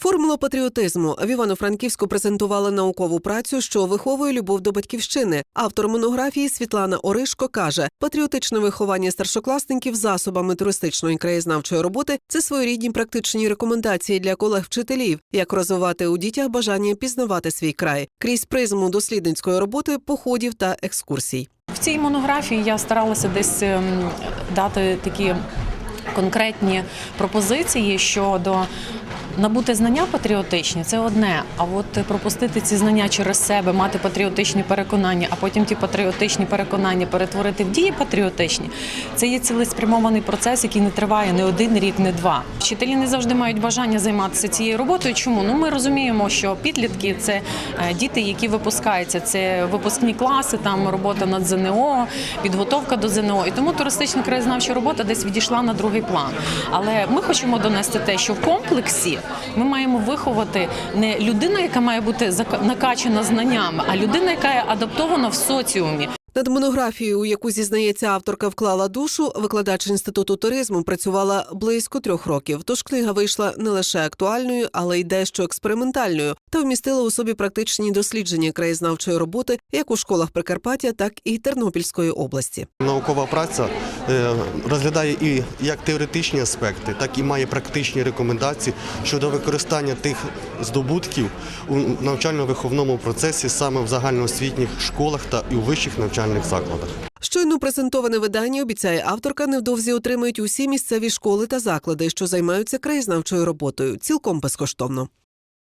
Формула патріотизму в Івано-Франківську презентували наукову працю, що виховує любов до батьківщини. Автор монографії Світлана Оришко каже: патріотичне виховання старшокласників засобами туристичної краєзнавчої роботи це своєрідні практичні рекомендації для колег-вчителів, як розвивати у дітях бажання пізнавати свій край крізь призму дослідницької роботи, походів та екскурсій. В цій монографії я старалася десь ем, дати такі конкретні пропозиції щодо набути знання патріотичні це одне. А от пропустити ці знання через себе, мати патріотичні переконання, а потім ті патріотичні переконання перетворити в дії патріотичні. Це є цілеспрямований процес, який не триває не один рік, не два. Вчителі не завжди мають бажання займатися цією роботою. Чому? Ну ми розуміємо, що підлітки це е, діти, які випускаються. Це випускні класи, там робота над ЗНО, підготовка до ЗНО. І тому туристична краєзнавча робота десь відійшла на другий план. Але ми хочемо донести те, що в комплексі ми маємо виховати не людину, яка має бути накачана знаннями, а людина, яка є адаптована в соціумі. Над монографією, у яку зізнається авторка, вклала душу, викладач інституту туризму працювала близько трьох років. Тож книга вийшла не лише актуальною, але й дещо експериментальною, та вмістила у собі практичні дослідження краєзнавчої роботи як у школах Прикарпаття, так і Тернопільської області. Наукова праця е, розглядає і як теоретичні аспекти, так і має практичні рекомендації щодо використання тих здобутків у навчально-виховному процесі саме в загальноосвітніх школах та і у вищих навчальних закладах. Щойно презентоване видання обіцяє авторка невдовзі отримають усі місцеві школи та заклади, що займаються краєзнавчою роботою, цілком безкоштовно.